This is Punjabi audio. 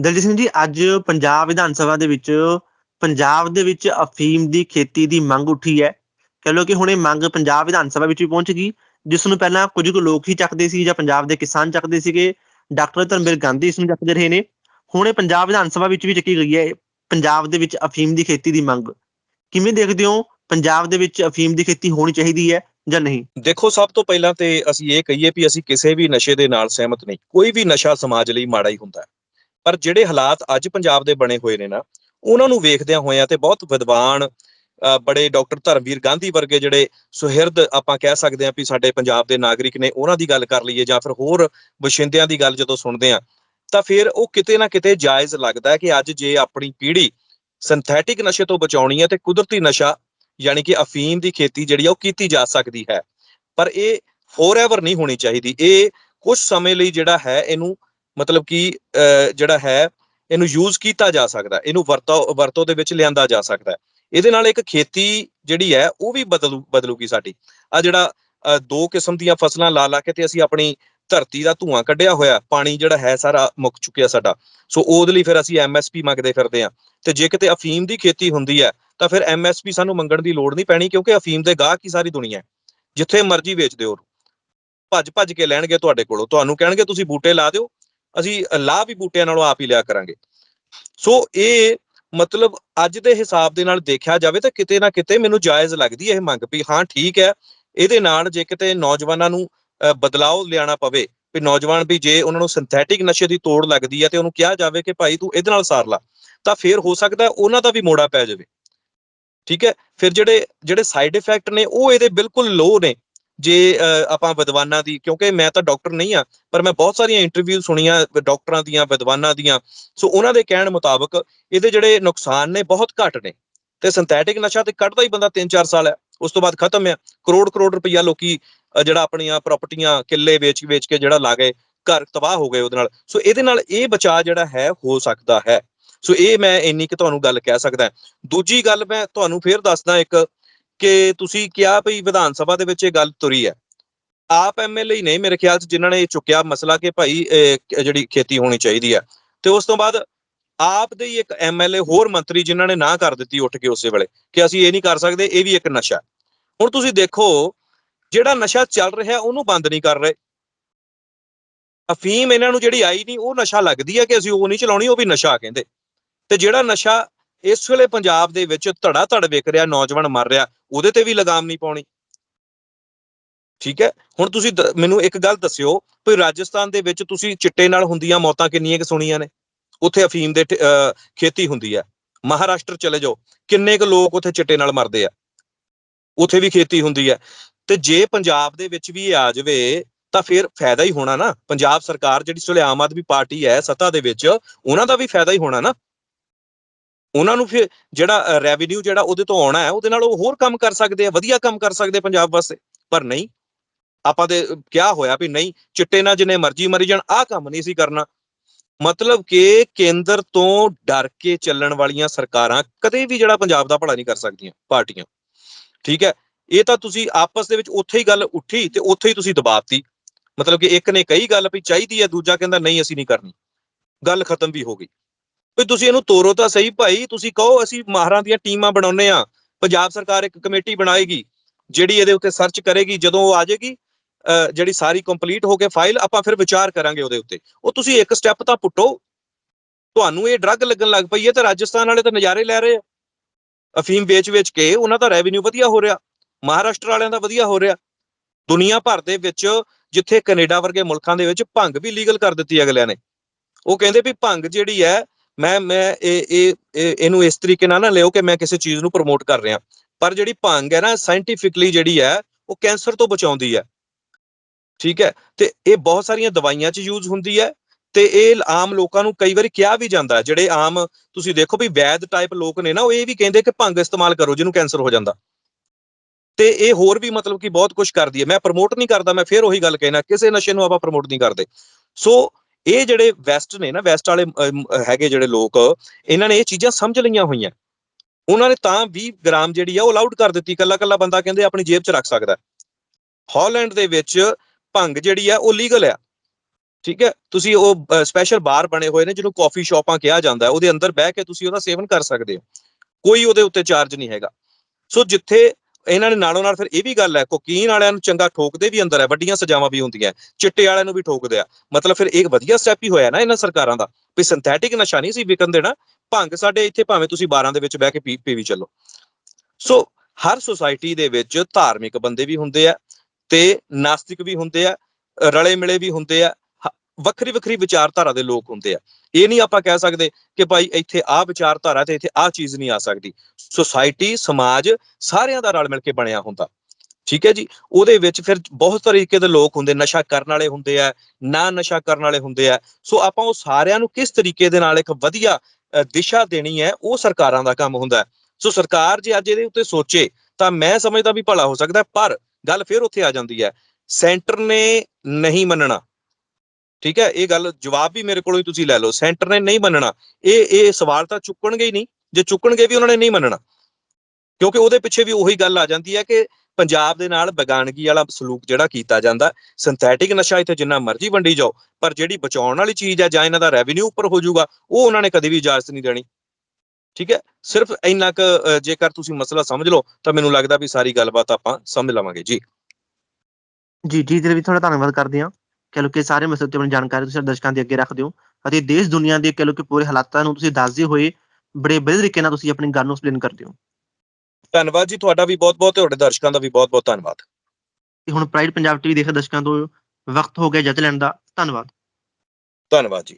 ਦਲਜੀਤ ਸਿੰਘ ਜੀ, ਅੱਜ ਪੰਜਾਬ ਵਿਧਾਨ ਸਭਾ ਦੇ ਵਿੱਚ, ਪੰਜਾਬ ਦੇ ਵਿੱਚ ਅਫੀਮ ਦੀ ਖੇਤੀ ਦੀ ਮੰਗ ਉੱਠੀ ਹੈ। ਕਹ ਲੋ ਕਿ ਹੁਣ ਇਹ ਮੰਗ ਪੰਜਾਬ ਵਿਧਾਨ ਸਭਾ ਵਿੱਚ ਵੀ ਪਹੁੰਚ ਗਈ, ਜਿਸ ਨੂੰ ਪਹਿਲਾਂ ਕੁਝ ਕੁ ਲੋਕ ਹੀ ਚੱਕਦੇ ਸੀ ਜਾਂ ਪੰਜਾਬ ਦੇ ਕਿਸਾਨ ਚੱਕਦੇ ਸੀਗੇ। ਡਾਕਟਰ ਧਰਮਵੀਰ ਗਾਂਧੀ ਇਸ ਨੂੰ ਚੱਕਦੇ ਰਹੇ ਨੇ। ਹੁਣ ਇਹ ਪੰਜਾਬ ਵਿਧਾਨ ਸਭਾ ਵਿੱਚ ਵੀ ਚੱਕੀ ਗਈ ਹੈ, ਪੰਜਾਬ ਦੇ ਵਿੱਚ ਅਫੀਮ ਦੀ ਖੇਤੀ ਦੀ ਮੰਗ। ਕਿਵੇਂ ਦੇਖਦੇ ਹੋ, ਪੰਜਾਬ ਦੇ ਵਿੱਚ ਅਫੀਮ ਦੀ ਖੇਤੀ ਹੋਣੀ ਚਾਹੀਦੀ ਹੈ ਜਾਂ ਨਹੀਂ? ਦੇਖੋ, ਸਭ ਤੋਂ ਪਹਿਲਾਂ ਤੇ ਅਸੀਂ ਇਹ ਕਹੀਏ ਵੀ ਅਸੀਂ ਕਿਸੇ ਵੀ ਨਸ਼ੇ ਦੇ ਨਾਲ ਸਹਿਮਤ ਨਹੀਂ। ਕੋਈ ਵੀ ਨਸ਼ਾ ਸਮਾਜ ਲਈ ਮਾੜਾ ਹੀ ਹੁੰਦਾ ਹੈ। ਪਰ ਜਿਹੜੇ ਹਾਲਾਤ ਅੱਜ ਪੰਜਾਬ ਦੇ ਬਣੇ ਹੋਏ ਨੇ ਨਾ, ਉਹਨਾਂ ਨੂੰ ਵੇਖਦਿਆਂ ਹੋਇਆਂ ਤੇ ਬਹੁਤ ਵਿਦਵਾਨ ਬੜੇ ਡਾਕਟਰ ਧਰਮਵੀਰ ਗਾਂਧੀ ਵਰਗੇ ਜਿਹੜੇ ਸੁਹਿਰਦ ਆਪਾਂ ਕਹਿ ਸਕਦੇ ਹਾਂ ਵੀ ਸਾਡੇ ਪੰਜਾਬ ਦੇ ਨਾਗਰਿਕ ਨੇ, ਉਹਨਾਂ ਦੀ ਗੱਲ ਕਰ ਲਈਏ ਜਾਂ ਫਿਰ ਹੋਰ ਵਸ਼ਿੰਦਿਆਂ ਦੀ ਗੱਲ ਜਦੋਂ ਸੁਣਦੇ ਆ ਤਾਂ ਫਿਰ ਉਹ ਕਿਤੇ ਨਾ ਕਿਤੇ ਜਾਇਜ਼ ਲੱਗਦਾ ਕਿ ਅੱਜ ਜੇ ਆਪਣੀ ਪੀੜ੍ਹੀ ਸਿੰਥੈਟਿਕ ਨਸ਼ੇ ਤੋਂ ਬਚਾਉਣੀ ਹੈ ਤੇ ਕੁਦਰਤੀ ਨਸ਼ਾ ਯਾਨੀ ਕਿ ਅਫੀਮ ਦੀ ਖੇਤੀ ਜਿਹੜੀ ਆ ਉਹ ਕੀਤੀ ਜਾ ਸਕਦੀ ਹੈ। ਪਰ ਇਹ ਫੋਰਐਵਰ ਨਹੀਂ ਹੋਣੀ ਚਾਹੀਦੀ। ਇਹ ਕੁਝ ਸਮੇਂ ਲਈ ਜਿਹੜਾ ਹੈ, ਇਹਨੂੰ ਮਤਲਬ ਕਿ ਅਹ, ਜਿਹੜਾ ਹੈ ਇਹਨੂੰ ਯੂਜ਼ ਕੀਤਾ ਜਾ ਸਕਦਾ ਇਹਨੂੰ ਵਰਤੋਂ ਵਰਤੋਂ ਦੇ ਵਿੱਚ ਲਿਆਂਦਾ ਜਾ ਸਕਦਾ ਇਹਦੇ ਨਾਲ ਇੱਕ ਖੇਤੀ ਜਿਹੜੀ ਹੈ ਉਹ ਵੀ ਬਦਲੂ ਬਦਲੂਗੀ ਸਾਡੀ। ਆ ਜਿਹੜਾ ਅਹ, ਦੋ ਕਿਸਮ ਦੀਆਂ ਫਸਲਾਂ ਲਾ ਲਾ ਕੇ ਤੇ ਅਸੀਂ ਆਪਣੀ ਧਰਤੀ ਦਾ ਧੂਆਂ ਕੱਢਿਆ ਹੋਇਆ ਪਾਣੀ ਜਿਹੜਾ ਹੈ ਸਾਰਾ ਮੁੱਕ ਚੁੱਕਿਆ ਸਾਡਾ। ਸੋ ਉਹਦੇ ਲਈ ਫਿਰ ਅਸੀਂ ਐਮਐਸਪੀ ਮੰਗਦੇ ਫਿਰਦੇ ਆ ਤੇ ਜੇ ਕਿਤੇ ਅਫੀਮ ਦੀ ਖੇਤੀ ਹੁੰਦੀ ਹੈ ਤਾਂ ਫਿਰ ਐਮਐਸਪੀ ਸਾਨੂੰ ਮੰਗਣ ਦੀ ਲੋੜ ਨਹੀਂ ਪੈਣੀ ਕਿਉਂਕਿ ਅਫੀਮ ਦੇ ਗਾਹਕ ਹੀ ਸਾਰੀ ਦੁਨੀਆ ਹੈ। ਜਿੱਥੇ ਮਰਜ਼ੀ ਵੇਚਦੇ ਦਿਓ। ਭੱਜ ਭੱਜ ਕੇ ਲੈਣਗੇ ਤੁਹਾਡੇ ਕੋਲੋਂ। ਤੁਹਾਨੂੰ ਕਹਿਣਗੇ ਤੁਸੀਂ ਬੂਟੇ ਲਾ ਦਿਓ ਅਸੀਂ ਲਾਹ ਵੀ ਬੂਟਿਆਂ ਨਾਲੋਂ ਆਪ ਹੀ ਲਿਆ ਕਰਾਂਗੇ। ਸੋ ਇਹ ਮਤਲਬ ਅੱਜ ਦੇ ਹਿਸਾਬ ਦੇ ਨਾਲ ਦੇਖਿਆ ਜਾਵੇ ਤਾਂ ਕਿਤੇ ਨਾ ਕਿਤੇ ਮੈਨੂੰ ਜਾਇਜ਼ ਲੱਗਦੀ ਹੈ ਇਹ ਮੰਗ ਵੀ ਹਾਂ ਠੀਕ ਹੈ ਇਹਦੇ ਨਾਲ ਜੇ ਕਿਤੇ ਨੌਜਵਾਨਾਂ ਨੂੰ ਅ, ਬਦਲਾਅ ਲਿਆਣਾ ਪਵੇ ਵੀ ਨੌਜਵਾਨ ਵੀ ਜੇ ਉਹਨਾਂ ਨੂੰ ਸਿੰਥੈਟਿਕ ਨਸ਼ੇ ਦੀ ਤੋੜ ਲੱਗਦੀ ਹੈ ਤੇ ਉਹਨੂੰ ਕਿਹਾ ਜਾਵੇ ਕਿ ਭਾਈ ਤੂੰ ਇਹਦੇ ਨਾਲ ਸਾਰ ਲਾ ਤਾਂ ਫਿਰ ਹੋ ਸਕਦਾ ਉਹਨਾਂ ਦਾ ਵੀ ਮੋੜਾ ਪੈ ਜਾਵੇ। ਠੀਕ ਹੈ ਫਿਰ ਜਿਹੜੇ ਜਿਹੜੇ ਸਾਈਡ ਇਫੈਕਟ ਨੇ ਉਹ ਇਹਦੇ ਬਿਲਕੁਲ ਲੋ ਨੇ। ਜੇ ਆਪਾਂ ਵਿਦਵਾਨਾਂ ਦੀ, ਕਿਉਂਕਿ ਮੈਂ ਤਾਂ ਡਾਕਟਰ ਨਹੀਂ ਆ ਪਰ ਮੈਂ ਬਹੁਤ ਸਾਰੀਆਂ ਇੰਟਰਵਿਊ ਸੁਣੀਆਂ ਡਾਕਟਰਾਂ ਦੀਆਂ, ਵਿਦਵਾਨਾਂ ਦੀਆਂ। ਸੋ ਉਹਨਾਂ ਦੇ ਕਹਿਣ ਮੁਤਾਬਕ ਇਹਦੇ ਜਿਹੜੇ ਨੁਕਸਾਨ ਨੇ ਬਹੁਤ ਘੱਟ ਨੇ। ਤੇ ਸਿੰਥੈਟਿਕ ਨਸ਼ਾ ਤੇ ਕੱਢਦਾ ਹੀ ਬੰਦਾ 3-4 ਸਾਲ ਹੈ। ਉਸ ਤੋਂ ਬਾਅਦ ਖਤਮ ਹੈ। ਕਰੋੜ ਕਰੋੜ ਰੁਪਈਆ ਲੋਕੀ ਜਿਹੜਾ ਆਪਣੀਆਂ ਪ੍ਰਾਪਰਟੀਆਂ ਕਿੱਲੇ ਵੇਚ ਵੇਚ ਕੇ ਜਿਹੜਾ ਲਾ ਗਏ, ਘਰ ਤਬਾਹ ਹੋ ਗਏ ਉਹਦੇ ਨਾਲ। ਸੋ ਇਹਦੇ ਨਾਲ ਇਹ ਬਚਾਅ ਜਿਹੜਾ ਹੈ, ਹੋ ਸਕਦਾ ਹੈ। ਸੋ ਇਹ ਮੈਂ ਇੰਨੀ ਕਿ ਤੁਹਾਨੂੰ ਗੱਲ ਕਹਿ ਸਕਦਾ। ਦੂਜੀ ਗੱਲ ਮੈਂ ਤੁਹਾਨੂੰ ਫੇਰ ਦੱਸਦਾ ਇੱਕ ਕਿ ਤੁਸੀਂ ਕਿਹਾ ਭਈ ਵਿਧਾਨ ਸਭਾ ਦੇ ਵਿੱਚ ਇਹ ਗੱਲ ਤੁਰੀ ਹੈ। ਆਪ ਐਮਐਲਏ ਹੀ ਨਹੀਂ ਮੇਰੇ ਖਿਆਲ 'ਚ, ਜਿਨ੍ਹਾਂ ਨੇ ਇਹ ਚੁੱਕਿਆ ਮਸਲਾ ਕਿ ਭਾਈ ਜਿਹੜੀ ਖੇਤੀ ਹੋਣੀ ਚਾਹੀਦੀ ਹੈ। ਤੇ ਉਸ ਤੋਂ ਬਾਅਦ ਆਪ ਦੇ ਹੀ ਇੱਕ ਐਮਐਲਏ ਹੋਰ ਮੰਤਰੀ ਜਿਨ੍ਹਾਂ ਨੇ ਨਾ ਕਰ ਦਿੱਤੀ ਉੱਠ ਕੇ ਉਸੇ ਵੇਲੇ ਕਿ ਅਸੀਂ ਇਹ ਨਹੀਂ ਕਰ ਸਕਦੇ, ਇਹ ਵੀ ਇੱਕ ਨਸ਼ਾ। ਹੁਣ ਤੁਸੀਂ ਦੇਖੋ, ਜਿਹੜਾ ਨਸ਼ਾ ਚੱਲ ਰਿਹਾ, ਉਹਨੂੰ ਬੰਦ ਨਹੀਂ ਕਰ ਰਹੇ। ਅਫੀਮ ਇਹਨਾਂ ਨੂੰ ਜਿਹੜੀ ਆਈ ਨਹੀਂ, ਉਹ ਨਸ਼ਾ ਲੱਗਦੀ ਹੈ ਕਿ ਅਸੀਂ ਉਹ ਨਹੀਂ ਚਲਾਉਣੀ, ਉਹ ਵੀ ਨਸ਼ਾ ਕਹਿੰਦੇ। ਤੇ ਜਿਹੜਾ ਨਸ਼ਾ ਇਸ ਵੇਲੇ ਪੰਜਾਬ ਦੇ ਵਿੱਚ ਧੜਾ ਧੜ ਵਿਕ ਰਿਹਾ, ਨੌਜਵਾਨ ਮਰ ਰਿਹਾ, ਉਹਦੇ ਤੇ ਵੀ ਲਗਾਮ ਨਹੀਂ ਪਾਉਣੀ। ਠੀਕ ਹੈ? ਹੁਣ ਤੁਸੀਂ ਮੈਨੂੰ ਇੱਕ ਗੱਲ ਦੱਸਿਓ, ਵੀ ਰਾਜਸਥਾਨ ਦੇ ਵਿੱਚ ਤੁਸੀਂ ਚਿੱਟੇ ਨਾਲ ਹੁੰਦੀਆਂ ਮੌਤਾਂ ਕਿੰਨੀਆਂ ਕਿ ਸੁਣੀਆਂ ਨੇ? ਉੱਥੇ ਅਫੀਮ ਦੇ ਖੇਤੀ ਹੁੰਦੀ ਹੈ। ਮਹਾਰਾਸ਼ਟਰ ਚਲੇ ਜਾਓ, ਕਿੰਨੇ ਕੁ ਲੋਕ ਉੱਥੇ ਚਿੱਟੇ ਨਾਲ ਮਰਦੇ ਆ? ਉੱਥੇ ਵੀ ਖੇਤੀ ਹੁੰਦੀ ਹੈ। ਤੇ ਜੇ ਪੰਜਾਬ ਦੇ ਵਿੱਚ ਵੀ ਆ ਜਾਵੇ, ਤਾਂ ਫਿਰ ਫਾਇਦਾ ਹੀ ਹੋਣਾ ਨਾ। ਪੰਜਾਬ ਸਰਕਾਰ ਜਿਹੜੀ ਵੇਲੇ ਆਮ ਆਦਮੀ ਪਾਰਟੀ ਹੈ ਸੱਤਾ ਦੇ ਵਿੱਚ, ਉਹਨਾਂ ਦਾ ਵੀ ਫਾਇਦਾ ਹੀ ਹੋਣਾ ਨਾ। ਉਹਨਾਂ ਨੂੰ ਫਿਰ ਜਿਹੜਾ ਰੈਵਨਿਊ ਜਿਹੜਾ ਉਹਦੇ ਤੋਂ ਆਉਣਾ ਹੈ, ਉਹਦੇ ਨਾਲ ਉਹ ਹੋਰ ਕੰਮ ਕਰ ਸਕਦੇ ਆ, ਵਧੀਆ ਕੰਮ ਕਰ ਸਕਦੇ ਪੰਜਾਬ ਵਾਸਤੇ। ਪਰ ਨਹੀਂ, ਆਪਾਂ ਦੇ ਕਿਹਾ ਹੋਇਆ ਵੀ ਨਹੀਂ, ਚਿੱਟੇ ਨਾਲ ਜਿੰਨੇ ਮਰਜ਼ੀ ਮਰੀ ਜਾਣ, ਆਹ ਕੰਮ ਨਹੀਂ ਸੀ ਕਰਨਾ। ਮਤਲਬ ਕਿ ਕੇਂਦਰ ਤੋਂ ਡਰ ਕੇ ਚੱਲਣ ਵਾਲੀਆਂ ਸਰਕਾਰਾਂ ਕਦੇ ਵੀ ਜਿਹੜਾ ਪੰਜਾਬ ਦਾ ਭਲਾ ਨਹੀਂ ਕਰ ਸਕਦੀਆਂ, ਪਾਰਟੀਆਂ। ਠੀਕ ਹੈ, ਇਹ ਤਾਂ ਤੁਸੀਂ ਆਪਸ ਦੇ ਵਿੱਚ ਉੱਥੇ ਹੀ ਗੱਲ ਉੱਠੀ ਤੇ ਉੱਥੇ ਹੀ ਤੁਸੀਂ ਦਬਾਤੀ। ਮਤਲਬ ਕਿ ਇੱਕ ਨੇ ਕਹੀ ਗੱਲ ਵੀ ਚਾਹੀਦੀ ਹੈ, ਦੂਜਾ ਕਹਿੰਦਾ ਨਹੀਂ, ਅਸੀਂ ਨਹੀਂ ਕਰਨੀ। ਗੱਲ ਖਤਮ ਵੀ ਹੋ ਗਈ। ਵੀ ਤੁਸੀਂ ਇਹਨੂੰ ਤੋਰੋ ਤਾਂ ਸਹੀ ਭਾਈ, ਤੁਸੀਂ ਕਹੋ ਅਸੀਂ ਮਾਹਰਾਂ ਦੀਆਂ ਟੀਮਾਂ ਬਣਾਉਨੇ ਆ ਪੰਜਾਬ ਸਰਕਾਰ ਇੱਕ ਕਮੇਟੀ ਬਣਾਏਗੀ, ਜਿਹੜੀ ਇਹਦੇ ਉੱਤੇ ਸਰਚ ਕਰੇਗੀ, ਜਦੋਂ ਉਹ ਆ ਜਾਏਗੀ ਜਿਹੜੀ ਸਾਰੀ ਕੰਪਲੀਟ ਹੋ ਕੇ ਫਾਈਲ ਆਪਾਂ ਫਿਰ ਵਿਚਾਰ ਕਰਾਂਗੇ ਉਹਦੇ ਉੱਤੇ। ਉਹ ਤੁਸੀਂ ਇੱਕ ਸਟੈਪ ਤਾਂ ਪੁੱਟੋ, ਤੁਹਾਨੂੰ ਇਹ ਡਰੱਗ ਲੱਗਣ ਲੱਗ ਪਈ ਹੈ ਤਾਂ ਰਾਜਸਥਾਨ ਵਾਲੇ ਤਾਂ ਨਜ਼ਾਰੇ ਲੈ ਰਹੇ ਆ। ਅਫੀਮ ਵੇਚ-ਵੇਚ ਕੇ ਉਹਨਾਂ ਦਾ ਰੈਵਨਿਊ ਵਧੀਆ ਹੋ ਰਿਹਾ, ਮਹਾਰਾਸ਼ਟਰ ਵਾਲਿਆਂ ਦਾ ਵਧੀਆ ਹੋ ਰਿਹਾ। ਦੁਨੀਆ ਭਰ ਦੇ ਵਿੱਚ ਜਿੱਥੇ ਕੈਨੇਡਾ ਵਰਗੇ ਮੁਲਕਾਂ ਦੇ ਵਿੱਚ ਭੰਗ ਵੀ ਲੀਗਲ ਕਰ ਦਿੱਤੀ ਅਗਲਿਆਂ ਨੇ। ਉਹ ਕਹਿੰਦੇ ਵੀ ਭੰਗ ਜਿਹੜੀ ਹੈ ਮੈਂ ਮੈਂ ਇਹ ਇਹ ਇਹਨੂੰ ਇਸ ਤਰੀਕੇ ਨਾਲ ਨਾ ਲਿਓ ਕਿ ਮੈਂ ਕਿਸੇ ਚੀਜ਼ ਨੂੰ ਪ੍ਰਮੋਟ ਕਰ ਰਿਹਾ। ਪਰ ਜਿਹੜੀ ਭੰਗ ਹੈ ਨਾ ਸਾਇੰਟੀਫਿਕਲੀ ਜਿਹੜੀ ਹੈ, ਉਹ ਕੈਂਸਰ ਤੋਂ ਬਚਾਉਂਦੀ ਹੈ। ਠੀਕ ਹੈ? ਤੇ ਇਹ ਬਹੁਤ ਸਾਰੀਆਂ ਦਵਾਈਆਂ 'ਚ ਯੂਜ਼ ਹੁੰਦੀ ਹੈ ਤੇ ਇਹ ਆਮ ਲੋਕਾਂ ਨੂੰ ਕਈ ਵਾਰੀ ਕਿਹਾ ਵੀ ਜਾਂਦਾ ਹੈ। ਜਿਹੜੇ ਆਮ ਤੁਸੀਂ ਦੇਖੋ ਵੀ ਵੈਦ ਟਾਈਪ ਲੋਕ ਨੇ ਨਾ, ਉਹ ਇਹ ਵੀ ਕਹਿੰਦੇ ਕਿ ਭੰਗ ਇਸਤੇਮਾਲ ਕਰੋ ਜਿਹਨੂੰ ਕੈਂਸਰ ਹੋ ਜਾਂਦਾ। ਤੇ ਇਹ ਹੋਰ ਵੀ ਮਤਲਬ ਕਿ ਬਹੁਤ ਕੁਝ ਕਰਦੀ ਹੈ। ਮੈਂ ਪ੍ਰਮੋਟ ਨਹੀਂ ਕਰਦਾ, ਮੈਂ ਫਿਰ ਉਹੀ ਗੱਲ ਕਹਿਣਾ, ਕਿਸੇ ਨਸ਼ੇ ਨੂੰ ਆਪਾਂ ਪ੍ਰਮੋਟ ਨਹੀਂ ਕਰਦੇ। ਸੋ ਇਹ ਜਿਹੜੇ ਵੈਸਟ ਨੇ ਨਾ ਵੈਸਟ ਵਾਲੇ ਹੈਗੇ ਜਿਹੜੇ ਲੋਕ, ਇਹਨਾਂ ਨੇ ਇਹ ਚੀਜ਼ਾਂ ਸਮਝ ਲਈਆਂ ਹੋਈਆਂ। ਉਹਨਾਂ ਨੇ ਤਾਂ 20 ਗ੍ਰਾਮ ਜਿਹੜੀ ਆ, ਉਹ ਅਲਾਉਡ ਕਰ ਦਿੱਤੀ। ਕੱਲਾ ਕੱਲਾ ਬੰਦਾ ਕਹਿੰਦੇ ਆਪਣੀ ਜੇਬ 'ਚ ਰੱਖ ਸਕਦਾ। ਹੈ। ਹਾਲੈਂਡ ਦੇ ਵਿੱਚ ਭੰਗ ਜਿਹੜੀ ਆ, ਉਹ ਲੀਗਲ ਆ। ਠੀਕ ਹੈ? ਤੁਸੀਂ ਉਹ ਸਪੈਸ਼ਲ ਬਾਰ ਬਣੇ ਹੋਏ ਨੇ, ਜਿਹਨੂੰ ਕਾਫੀ ਸ਼ਾਪਾਂ ਕਿਹਾ ਜਾਂਦਾ ਹੈ। ਉਹਦੇ ਅੰਦਰ ਬਹਿ ਕੇ ਤੁਸੀਂ ਉਹਦਾ ਸੇਵਨ ਕਰ ਸਕਦੇ ਹੋ। ਕੋਈ ਉਹਦੇ ਉੱਤੇ ਚਾਰਜ ਨਹੀਂ ਹੈਗਾ। ਸੋ ਜਿੱਥੇ ਇਹਨਾਂ ਨੇ ਨਾਲੋਂ ਨਾਲ ਫਿਰ ਇਹ ਵੀ ਗੱਲ ਹੈ, ਕੋਕੀਨ ਵਾਲਿਆਂ ਨੂੰ ਚੰਗਾ ਠੋਕਦੇ ਵੀ ਅੰਦਰ ਹੈ, ਵੱਡੀਆਂ ਸਜ਼ਾਵਾਂ ਵੀ ਹੁੰਦੀਆਂ ਚਿੱਟੇ ਵਾਲਿਆਂ ਨੂੰ ਵੀ ਠੋਕਦੇ ਆ। ਮਤਲਬ ਫਿਰ ਇਹ ਵਧੀਆ ਸਟੈਪ ਹੀ ਹੋਇਆ ਨਾ ਇਹਨਾਂ ਸਰਕਾਰਾਂ ਦਾ, ਵੀ ਸਿੰਥੈਟਿਕ ਨਸ਼ਾ ਨਹੀਂ ਸੀ ਵਿਕਣ ਦੇਣਾ, ਭੰਗ ਸਾਡੇ ਇੱਥੇ ਭਾਵੇਂ ਤੁਸੀਂ ਬਾਰਾਂ ਦੇ ਵਿੱਚ ਬਹਿ ਕੇ ਪੀ ਪੀ ਵੀ ਚੱਲੋ। ਸੋ ਹਰ ਸੁਸਾਇਟੀ ਦੇ ਵਿੱਚ ਧਾਰਮਿਕ ਬੰਦੇ ਵੀ ਹੁੰਦੇ ਆ ਤੇ ਨਾਸਤਿਕ ਵੀ ਹੁੰਦੇ ਆ, ਰਲੇ ਮਿਲੇ ਵੀ ਹੁੰਦੇ ਆ ਵੱਖਰੀ ਵੱਖਰੀ ਵਿਚਾਰਧਾਰਾ ਦੇ ਲੋਕ ਹੁੰਦੇ ਆ। ਇਹ ਨਹੀਂ ਆਪਾਂ ਕਹਿ ਸਕਦੇ ਕਿ ਭਾਈ ਇੱਥੇ ਆਹ ਵਿਚਾਰਧਾਰਾ ਤੇ ਇੱਥੇ ਆਹ ਚੀਜ਼ ਨਹੀਂ ਆ ਸਕਦੀ। ਸੁਸਾਇਟੀ ਸਮਾਜ ਸਾਰਿਆਂ ਦਾ ਰਲ ਮਿਲ ਕੇ ਬਣਿਆ ਹੁੰਦਾ। ਠੀਕ ਹੈ ਜੀ? ਉਹਦੇ ਵਿੱਚ ਫਿਰ ਬਹੁਤ ਤਰੀਕੇ ਦੇ ਲੋਕ ਹੁੰਦੇ, ਨਸ਼ਾ ਕਰਨ ਵਾਲੇ ਹੁੰਦੇ ਆ, ਨਾ ਨਸ਼ਾ ਕਰਨ ਵਾਲੇ ਹੁੰਦੇ ਆ। ਸੋ ਆਪਾਂ ਉਹ ਸਾਰਿਆਂ ਨੂੰ ਕਿਸ ਤਰੀਕੇ ਦੇ ਨਾਲ ਇੱਕ ਵਧੀਆ ਦਿਸ਼ਾ ਦੇਣੀ ਹੈ, ਉਹ ਸਰਕਾਰਾਂ ਦਾ ਕੰਮ ਹੁੰਦਾ। ਸੋ ਸਰਕਾਰ ਜੇ ਅੱਜ ਇਹਦੇ ਉੱਤੇ ਸੋਚੇ, ਤਾਂ ਮੈਂ ਸਮਝਦਾ ਵੀ ਭਲਾ ਹੋ ਸਕਦਾ, ਪਰ ਗੱਲ ਫਿਰ ਉੱਥੇ ਆ ਜਾਂਦੀ ਹੈ। ਸੈਂਟਰ ਨੇ ਨਹੀਂ ਮੰਨਣਾ। ਠੀਕ ਹੈ ਇਹ ਗੱਲ ਜਵਾਬ ਵੀ ਮੇਰੇ ਕੋਲੋਂ ਹੀ ਤੁਸੀਂ ਲੈ ਲਓ ਸੈਂਟਰ ਨੇ ਨਹੀਂ ਮੰਨਣਾ ਇਹ ਇਹ ਸਵਾਲ ਤਾਂ ਚੁੱਕਣਗੇ ਹੀ ਨਹੀਂ ਜੇ ਚੁੱਕਣਗੇ ਵੀ ਉਹਨਾਂ ਨੇ ਨਹੀਂ ਮੰਨਣਾ ਕਿਉਂਕਿ ਉਹਦੇ ਪਿੱਛੇ ਵੀ ਉਹੀ ਗੱਲ ਆ ਜਾਂਦੀ ਹੈ ਕਿ ਪੰਜਾਬ ਦੇ ਨਾਲ ਬੇਗਾਨਗੀ ਵਾਲਾ ਸਲੂਕ ਜਿਹੜਾ ਕੀਤਾ ਜਾਂਦਾ ਸਿੰਥੈਟਿਕ ਨਸ਼ਾ ਇੱਥੇ ਜਿੰਨਾ ਮਰਜ਼ੀ ਵੰਡੀ ਜਾਓ ਪਰ ਜਿਹੜੀ ਬਚਾਉਣ ਵਾਲੀ ਚੀਜ਼ ਹੈ ਜਾਂ ਇਹਨਾਂ ਦਾ ਰੈਵਨਿਊ ਉੱਪਰ ਹੋ ਜਾਊਗਾ ਉਹ ਉਹਨਾਂ ਨੇ ਕਦੇ ਵੀ ਇਜਾਜ਼ਤ ਨਹੀਂ ਦੇਣੀ ਠੀਕ ਹੈ ਸਿਰਫ ਇੰਨਾ ਕੁ ਜੇਕਰ ਤੁਸੀਂ ਮਸਲਾ ਸਮਝ ਲਓ ਤਾਂ ਮੈਨੂੰ ਲੱਗਦਾ ਵੀ ਸਾਰੀ ਗੱਲਬਾਤ ਆਪਾਂ ਸਮਝ ਲਵਾਂਗੇ ਜੀ ਜੀ ਜੀ ਤੇ ਵੀ ਤੁਹਾਡਾ ਧੰਨਵਾਦ ਕਰਦੇ ਹਾਂ ਕਹਿ ਲਓ ਕਿ ਸਾਰੇ ਮਸਲੇ ਤੇ ਆਪਣੀ ਜਾਣਕਾਰੀ ਤੁਸੀਂ ਦਰਸ਼ਕਾਂ ਦੇ ਅੱਗੇ ਰੱਖਦੇ ਹੋ ਅਤੇ ਦੇਸ਼ ਦੁਨੀਆ ਦੇ ਕਹਿ ਲਓ ਕਿ ਪੂਰੇ ਹਾਲਾਤਾਂ ਨੂੰ ਤੁਸੀਂ ਦੱਸਦੇ ਹੋਏ ਬੜੇ ਵਧੀਆ ਤਰੀਕੇ ਨਾਲ ਤੁਸੀਂ ਆਪਣੀ ਗੱਲ ਨੂੰ ਐਕਸਪਲੇਨ ਕਰਦੇ ਹੋ ਧੰਨਵਾਦ ਜੀ ਤੁਹਾਡਾ ਵੀ ਬਹੁਤ ਬਹੁਤ ਤੁਹਾਡੇ ਦਰਸ਼ਕਾਂ ਦਾ ਵੀ ਬਹੁਤ ਬਹੁਤ ਧੰਨਵਾਦ। ਤੇ ਹੁਣ ਪ੍ਰਾਈਡ ਪੰਜਾਬ ਟੀਵੀ ਦੇਖ ਦਰਸ਼ਕਾਂ ਤੋਂ ਵਕਤ ਹੋ ਗਿਆ ਜੱਜ ਲੈਣ ਦਾ। ਧੰਨਵਾਦ। ਧੰਨਵਾਦ ਜੀ।